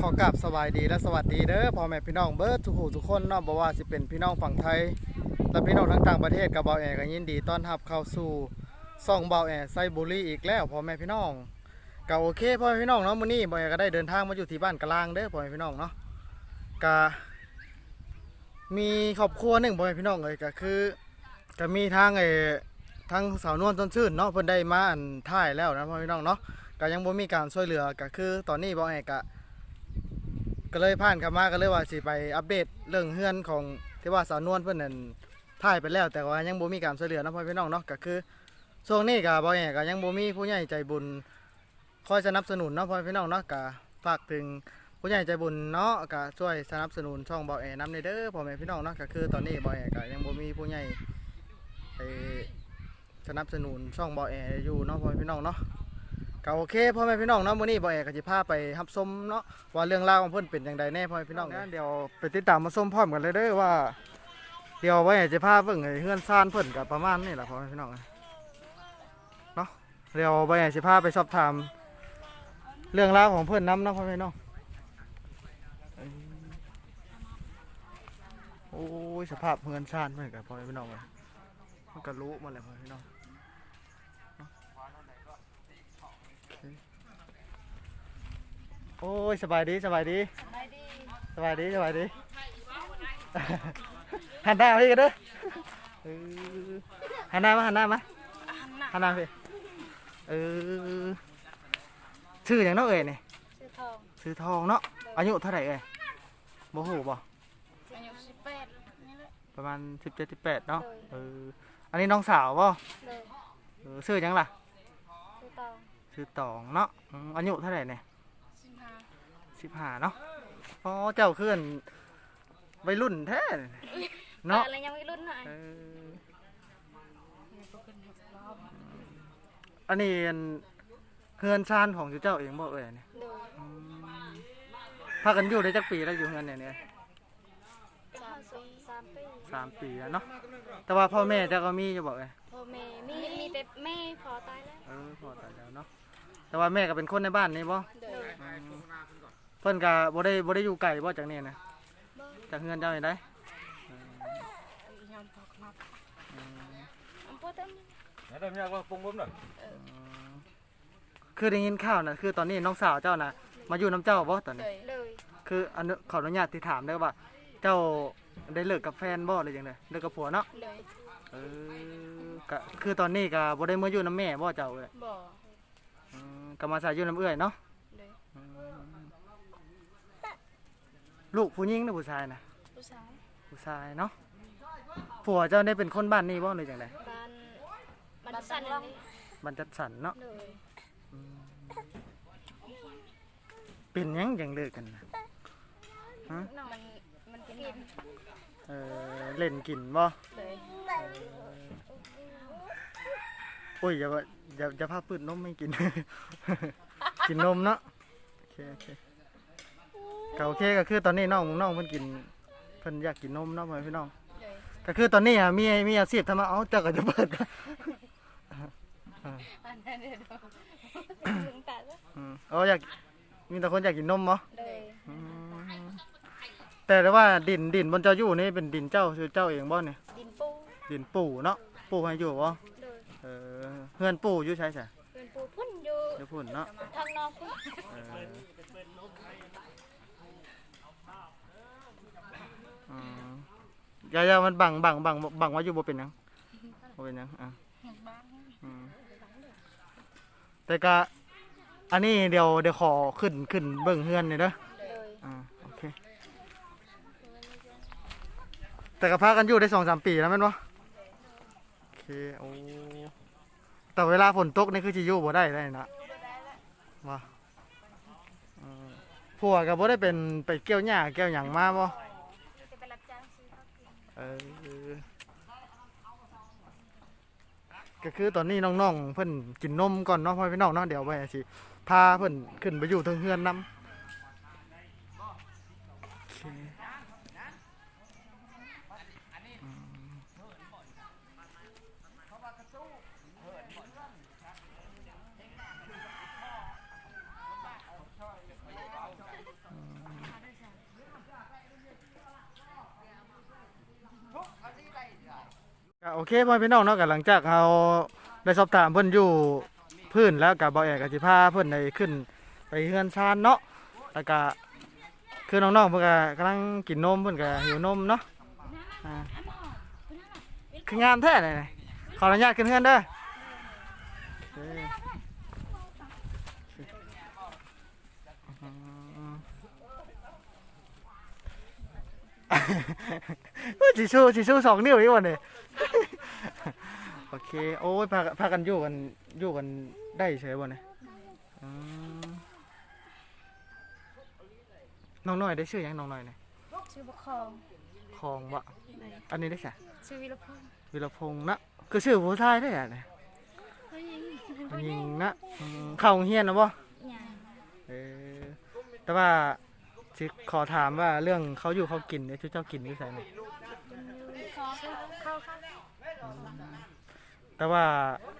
ขอกราบสบายดีและสวัสดีเด้อพ่อแม่พี่น้องเบิร์ดทุกผู้ทุกคนเนาะบ่ว่าสิเป็นพี่น้องฝั่งไทย และพี่น้องทั้งต่างประเทศกับเบาแอก็ยินดีต้อนรับเข้าสู่ซ่องเบาแอไซบุรีอีกแล้วพ่อแม่พี่น้องก็โอเคพ่อแม่พี่น้องเนาะมื้อนี้เบาแอก็ได้เดินทางมาอยู่ที่บ้านกลางเด้อพ่อแม่พี่น้องเนาะก็มีครอบครัวหนึ่งพ่อแม่พี่น้องเลยก็คือก็มีทางไอ้ทางสาวนวลต้นชื่นเนาะเพิ่นได้มาอันถ่ายแล้วนะพ่อแม่พี่น้องเนาะก็ยังบ่มีการช่วยเหลือก็คือตอนนี้บาแอก็ ก็เลยผ่านเข้ามาก็เลยว่าสิไปอัปเดตเรื่องเฮือนของที่ว่าสาวนวลเพิ่นนั่นถ่ายไปแล้ว แต่ว่ายังบ่มีการช่วยเหลือนะพ่อพี่น้องเนาะก็คือช่วงนี้ก็บ่แห่ก็ยังบ่มีผู้ใหญ่ใจบุญคอยสนับสนุนเนาะพ่อพี่น้องเนาะก็ฝากถึงผู้ใหญ่ใจบุญเนาะก็ช่วยสนับสนุนช่องบ่แอนำในเด้อพ่อแม่พี่น้องเนาะก็คือตอนนี้บ่แอก็ยังบ่มีผู้ใหญ่ไปสนับสนุนช่องบ่แออยู่เนาะพ่อพี่น้องเนาะ ก็โอเคพ่อแม่พี่น้องเนาะมื้อนี้บ่แอกก็สิพาไปรับชมเนาะว่าเรื่องราวของเพิ่นเป็นจังไดแน่พ่อแม่พี่น้องเดี๋ยวไปติดตามมาชมพร้อมกันเลยเด้อว่า เดี๋ยวบ่แอกจะพาเบิ่งไอ้เฮือนซ่านเพิ่นก็ประมาณนี้แหละพ่อแม่พี่น้องเนาะเดี๋ยวบ่แอกสิพาไปสอบถามเรื่องราวของเพิ่นนํเนาะพ่อแม่พี่น้องโอ้ยสภาพเฮือนซ่านเพิ่นก็พ่อแม่พี่น้องเอ้ยมันก็รู้มาแล้วพ่อแม่พี่น้อง โอ้ยสบายดีสบายดีสบายดีสบายดีหันหน้าพี่กันเด้อเออหันหน้ามาหันหน้ามาหันหน้าพี่เออชื่ออย่างเนาะเอ่ยนี่ชื่อทองชื่อทองเนาะอายุเท่าไหร่เอ่ยบ่ฮู้บ่อายุสิบแปดนี่แหละประมาณสิบเจ็ดสิบแปดเนาะเลยเอออันนี้น้องสาวบ่เลยเออชื่อหยังล่ะชื่อตองชื่อตองเนาะอืมอายุเท่าไหร่เนี่ยสิบห้า สิบห้าเนาะอ๋อเจ้าคืออันวัยรุ่นแท้เนาะอะไรยังไม่รุ่นหน่อยเอออันนี้อันเฮือนชานของเจ้าเองบ่เอ่ยเนี่ยเลยอืมพากันอยู่ได้จักปีแล้วอยู่เฮือนเนี่ยเนี่ยสามปีสามปีสามปีแล้วเนาะแต่ว่าพ่อแม่เจ้าก็มีจะบอกเอ้ยพ่อแม่มีมีแต่แม่พอตายแล้วเออพอตายแล้วเนาะแต่ว่าแม่ก็เป็นคนในบ้านนี่บ่เลยอืมเพิ่นก็บ่ได้บ่ได้อยู่ไกลบ่จากนี่นะบ่จากเฮือนเจ้านี่ได้ยอมพอครับอันพ่อเต็ม Nhớ đâm nha, bông bấm rồi. คือได้ยินข่าวนะคือตอนนี้น้องสาวเจ้านะมาอยู่น้ำเจ้าบ่ตอนเลนี้ยเลยคืออันนี้ขออนุญาตที่ถามได้ว่า เจ้าได้เลิกกับแฟนบ่หรือยังไงเลิกกับผัวเนาะเลยเออก็คือตอนนี้ก็บ่ได้มาอยู่น้ำแม่บ่เจ้าเอ้ยบ่อืมก็มาใส่อยู่น้ำเอื้อยเนาะ เลย อืม ลูกผู้หญิงหรือผู้ชายนะผู้ชายผู้ชายเนาะผัวเจ้าได้เป็นคนบ้านนี้บ่หรือจังไดบ้านบ้านสั่นนี่บ้านจัดสรรเนาะเลยเป็นหยังยังเลิกกันนะน้องมันมันกินน้ำเออเล่นกินบ่เลยโอ้ยอย่าว่าอย่าอย่าพาปืดนมไม่กิน กินนมเนาะโอเคโอเค ก็โอเคก็คือตอนนี้น้องน้องเพิ่นกินเพิ่นอยากกินนมเนาะพ่อแม่พี่น้อง เลยก็คือตอนนี้อะมีมีอาชีพทำมาเอาเจ้าก็จะเปิดอันนั้นเดี๋ยวดูถึงแต่ละอืมเอออยากมีแต่คนอยากกินนมบ่เลยอืมแต่ว่าดินดินบนเจ้าอยู่นี่เป็นดินเจ้าคือเจ้าเองบ่เนี่ยดินปูดินปู่เนาะปู่ให้อยู่บ่เลยเออเฮือนปู่อยู่ใช่ใช่เป็นปูพุ่นอยู่เดี๋ยวพุ่นเนาะทางนอกพุ่นเอออืม ยายามันบังบังบังบังว่าอยู่บ่เป็นหยังบ่เป็นหยังอะอืมแต่ก็อันนี้เดี๋ยวเดี๋ยวขอขึ้นขึ้นเบิ่งเฮือนหน่อยเด้อเลยอ่าโอเค แต่ก็พากันอยู่ได้สองสามปีแล้วแม่นวะโอเคโอ้แต่เวลาฝนตกนี่คือจะอยู่บ่ได้ได้นะว่าอืม ผัวก็บ่ได้เป็นไปเกี่ยวหญ้าเกี่ยวหยังมาบ่จะไปรับจ้างซื้อข้าวกินเออก็คือตอนนี้น้องๆ เพิ่นกินนมก่อนเนาะพ่อพี่น้องเนาะเดี๋ยวไปสิพาเพิ่นขึ้นไปอยู่เทางเฮือนนํโอเค โอเคพ่อพี่น้องเนาะก็หลังจากเราได้สอบถามเพิ่อนอยู่พื้นแล้วกับบ่แอกกับสิพาเพิ่อนได้ขึ้นไปเฮือนชานเนาะแล้วก็คือน้องๆเพิ่อนก็กำลังกินนมเพิ่อนก็หิวนมเนาะอ่าคืองามแท้เลยขออนุญาตขึ้นเฮือนเด้อโอเคอืมเฮ้ยสิชูสิชูสองนิ้วอีกวันนี่ โอเค โอ้ยพาพากันอยู่กันอยู่กันได้เฉยบ่เนี่ยอืมน้องน้อยได้ชื่อหยังน้องน้อยเนี่ยชื่อบุคคองคองวะอันนี้ได้ใช่ชื่อวิรพงษ์วิรพงษ์นะคือชื่อผู้ชายได้อะเนี่ยเฮ้ยยิงนะอืมเข้าโรงเฮียนนะบ่ หยังเออแต่ว่าสิขอถามว่าเรื่องเขาอยู่เขากินเนี่ยชุดเจ้ากินนี่ใส่เนี่ยเข้าเข้า แต่ว่า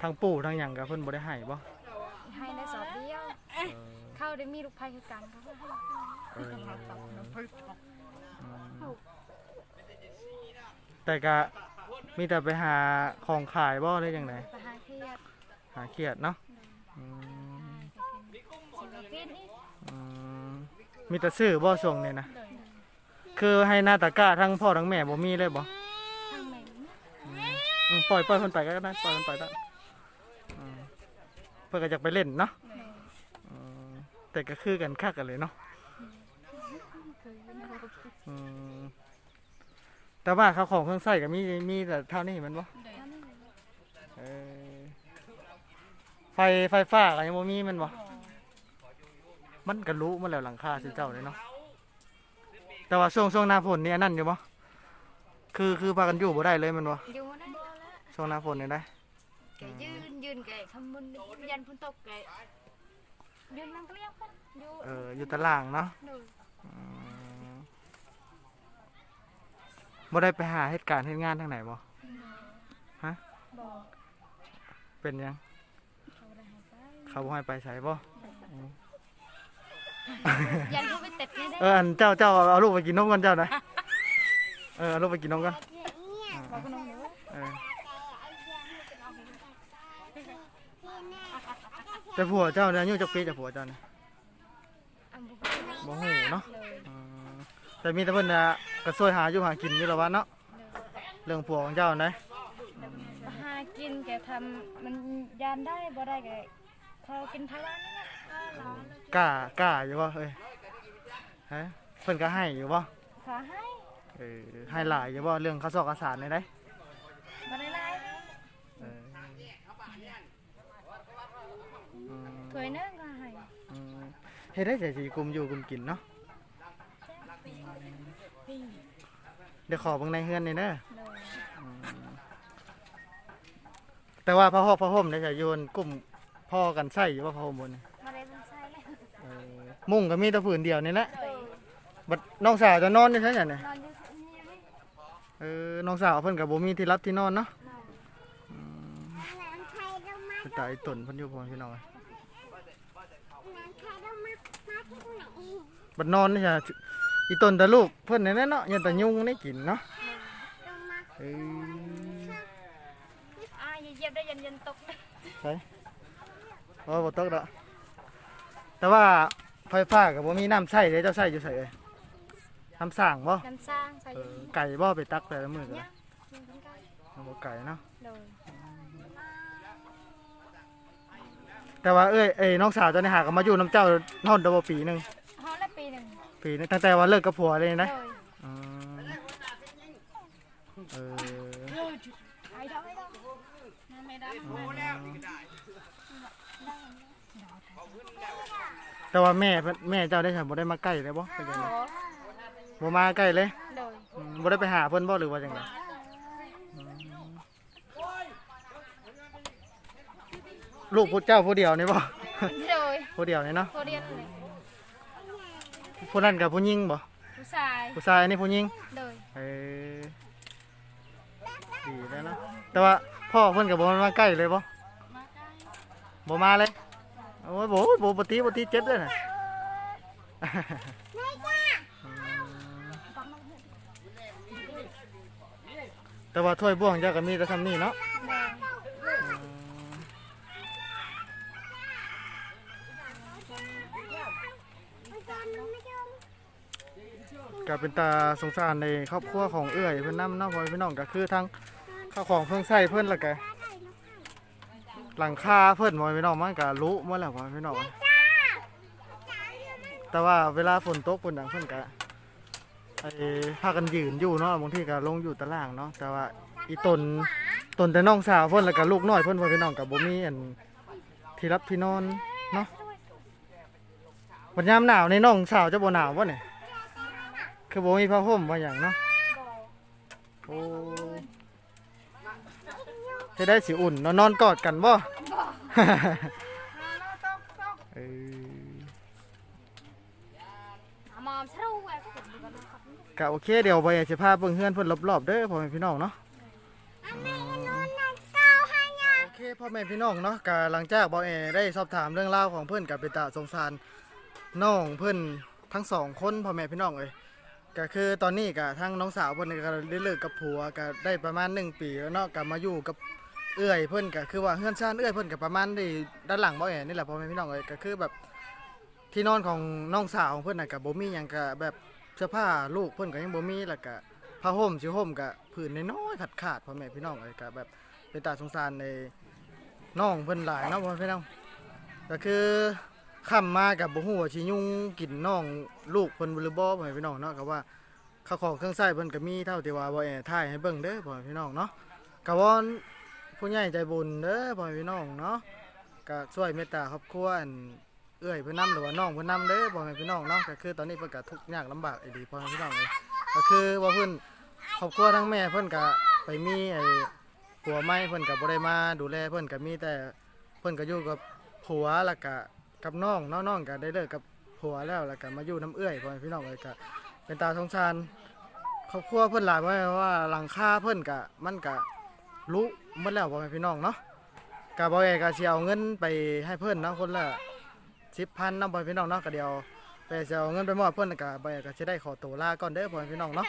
ทางปู่ทางหยังกับเพิ่นบ่ได้ให้บ่ให้ได้สอบเดียว เข้าได้มีลูกไผ่คือกันเขาก็ให้เออแต่ก็มีแต่ไปหาของขายบ่ได้จังไดไปหาเครียดหาเครียดเนาะอืมศิลปินนี่อืมมีแต่ซื้อบ่ส่งนี่นะเลยคือให้หน้าตะกร้าทั้งพ่อทั้งแม่บ่มีเลยบ่ทางแม่นี่อืม ปล่อยปล่อยเพิ่นไปก็ได้ปล่อยเพิ่นไปได้เพิ่นก็อยากไปเล่นเนาะแต่ก็คือกันคักกันเลยเนาะแต่ว่าเขาของเครื่องใช้ก็มีมีแต่เท่านี้มันบ่เลยเออไฟไฟฟ้าก็ยังบ่มีมันบ่มันก็รู้มันแล้วหลังคาสิเจ้าเลยเนาะแต่ว่าช่วงช่วงหน้าฝนนี่นั่นอยู่บ่คือคือพากันอยู่บ่ได้เลยมันบ่อยู่ได้บ่ละ ช่วงหน้าฝนนี่ได้แกยืนยืนแกคำมุนยันพุ่นตกแกยืนนั่งเกลี้ยงพุ่นอยู่เอออยู่ตารางเนาะเลยอืมบ่ได้ไปหาเหตุการณ์เหตุงานทางไหนบ่บอกเป็นหยังเขาได้หายไปเขาบ่ให้ไปใส่บ่ยันเขาไปเต็ดนี่ได้เอออันเจ้าเจ้าเอาลูกไปกินนมกันเจ้านะเออเอาลูกไปกินนมกันบอกกับน้องหนูเออ แต่ผัวเจ้าเนี่ยอายุจักปีแต่ผัวเจ้าเนี่ยอันบุกบ่ฮู้เนาะเลยอืมแต่มีแต่เพิ่นน่ะก็ช่วยหาอยู่หากินอยู่แล้ววะเนาะเรื่องผัวของเจ้านะหากินแกทำมันยานได้บ่ได้แกเขากินทวันนี่นะกล้ากล้าอยู่บ่เอ้ยฮะเพิ่นก็ให้อยู่บ่ขอให้เออให้หลายอยู่บ่เรื่องข้าวซอกข้าวสารนี่ได้ บ่ได้ไล่ เอออืม ถ้วยนึงก็ให้อืมเฮ็ดได้แต่สิกุมอยู่กุมกินเนาะเดี๋ยวขอเบิ่งในเฮือนนี่เด้อเลยแต่ว่าผ้าห่มผ้าห่มเนี่ยจะโยนกลุ่มพ่อกันใส่อยู่ว่าผ้าห่มบนนี่บ่ได้ต้องใช้เลยเออมุ้งก็มีแต่ผืนเดียวนี่แหละเลยบัดน้องสาวจะนอนนี่ใช่ไหมเนี่ยนอนอยู่นี่นี่เออน้องสาวเพิ่นกับบ่มีที่รับที่นอนเนาะแต่ตายตนเพิ่นอยู่พอพี่น้องเอ้ย บัดนอนนี่จ้ะอีตนแต่ลูกเพิ่นนี่แหละเนาะยันแต่ยุงได้กินเนาะเอออ่าอย่าเหยียบได้ยันยันตกใช่โอ้บ่ตกดอกแต่ว่าไฟฟ้ากับบ่มีน้ำใช้เด้เจ้าใช้อยู่ใส่เอ้ยทำสร้างบ่น้ำสร้างใส่เอออยู่ไก่บ่ไปตักแต่ละมื้อก็เนี่ยกินกันกันเอาบ่ไก่เนาะเลยแต่ว่าเอ้ยเอ้ยน้องสาวเจ้านี่หากันมาอยู่น้ำเจ้าฮอดบ่ปีหนึง ปีหนึงตั้งแต่ว่าเลิกกับผัวเลยเลนะยอืมเออไอ้ดอกไอ้ดอกนั่นไม่ได้แต่ว่าแม่เพิ่นแม่เจ้าได้ฉันบ่ได้มาใกล้เลยบ่เป็นจังไดบ่มาใกล้เลยเลยอืมบ่ได้ไปหาเพิ่นบ่หรือว่าจังไดอืมลูกผู้เจ้าผู้เดียวนี่บ่เลยผู้เดียวนี่เนาะ โคเรียนเลย ผู้นั้นกับผู้หญิงบ่ผู้ชายผู้ชายอันนี้ผู้หญิงเลยเออดีแล้วเนาะแต่ว่าพ่อเพิ่นก็บ่มาใกล้เลยบ่มาใกล้บ่มาเลยโอ้ยบ่บ่บ่ตีบ่ตีเจ็บเลยน่ะแต่แต่ว่าถ้วยบ่วงเจ้าก็มีแต่ทำนี่เนาะ ก็เป็นตาสงสารในครอบครัวของเอื้อยเพิ่อนน้ำเนาะพ่อพี่น้องก็คือทั้งข้าวของเครื่องใช้เพิ่อนล้วก็หลังคาเพิ่อนพ่อพี่น้องมันก็รู้หมดแล้วพ่อแม่พี่น้องแต่ว่าเวลาฝนตกฝนดังเพิ่อนก็ไอ้พากันยืนอยู่เนาะบางทีก็ลงอยู่ตารางเนาะแต่ว่าอีตนตนแต่น้องสาวเพิ่อนแล้วก็ลูกน้อยเพิ่อนพ่อพี่น้องก็บ่มีอันที่รับที่นอนเนาะวันยามหนาวในน้องสาวจะบ่หนาวบ่เนี่ย คือบ่มีผ้าห่มบ่อย่างเนาะโอ้จะได้สิอุ่นเนาะนอนกอดกันบ่ เออมอมชรูไอ้ผมดูกันนะครับกะโอเคเดี๋ยวไปสิพาเบิ่งเฮือนเพิ่นรอบๆเด้อพ่อแม่พี่น้องเนาะโอเคพ่อแม่พี่น้องเนาะกะหลังจากบ่แอได้สอบถามเรื่องราวของเพิ่นกับเป็นตาสงสารน้องเพิ่นทั้งสองคนพ่อแม่พี่น้องเอ้ย ก็คือตอนนี้กะทั้งน้องสาวเพิ่นก็ได้เลิกกับผัวก็ได้ประมาณหนึ่งปีแล้วเนาะก็มาอยู่กับเอื้อยเพิ่นก็คือว่าเฮือนชานเอื้อยเพิ่นก็ประมาณได้ด้านหลังบ่แอนี่แหละพ่อแม่พี่น้องเอ้ยก็คือแบบที่นอนของน้องสาวของเพิ่นน่ะก็บ่มีหยังก็แบบเสื้อผ้าลูกเพิ่นก็ยังบ่มีแล้วก็ผ้าห่มสิห่มก็ผืนน้อยๆขาดๆพ่อแม่พี่น้องเอ้ยก็แบบเป็นตาสงสารในน้องเพิ่นหลายเนาะพ่อแม่พี่น้องก็คือ ค่ำมากับบ่ฮู้ว่าสิยุ่งกินน้องลูกเพิ่นหรือบ่พ่อแม่พี่น้องเนาะก็ว่าข้าวของเครื่องใช้เพิ่นก็มีเท่าที่ว่าบ่แอถ่ายให้เบิ่งเด้อพ่อแม่พี่น้องเนาะก็วอนผู้ใหญ่ใจบุญเด้อพ่อแม่พี่น้องเนาะก็ช่วยเมตตาครอบครัวอันเอื้อยเพิ่นนำหรือว่าน้องเพิ่นนำเด้อพ่อแม่พี่น้องเนาะก็คือตอนนี้เพิ่นก็ทุกข์ยากลำบากไอ้ดีพ่อแม่พี่น้องเลยก็คือว่าเพิ่นครอบครัวทั้งแม่เพิ่นก็ไปมีไอ้ผัวใหม่เพิ่นก็บ่ได้มาดูแลเพิ่นก็มีแต่เพิ่นก็อยู่กับผัวแล้วก็ กับน้องน้องก็ได้เลิกกับผัวแล้วแล้วก็มาอยู่น้ำเอื้อยพ่อแม่พี่น้องเลยก็เป็นตาสงสารครอบครัวเพิ่นหลายไว้ว่าหลังคาเพิ่นกะมันกะรู้หมดแล้วพ่อแม่พี่น้องเนาะกะบ่แอก็สิเอาเงินไปให้เพิ่นเนาะคนละ10,000เนาะพ่อแม่พี่น้องเนาะก็เดี๋ยวไปสิเอาเงินไปมอบเพิ่นกะบ่แอก็สิได้ขอตัวลาก่อนเด้อพ่อแม่พี่น้องเนาะ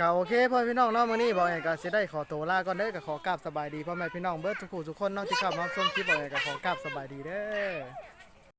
กะโอเคพ่อแม่พี่น้องเนาะมื้อนี้บ่แอก็สิได้ขอตัวลาก่อนเด้อก็ขอกราบสบายดีพ่อแม่พี่น้องเบิดทุกผู้ทุกคนเนาะที่เข้ามาชมคลิปบ่แอก็ขอกราบสบายดีเด้อ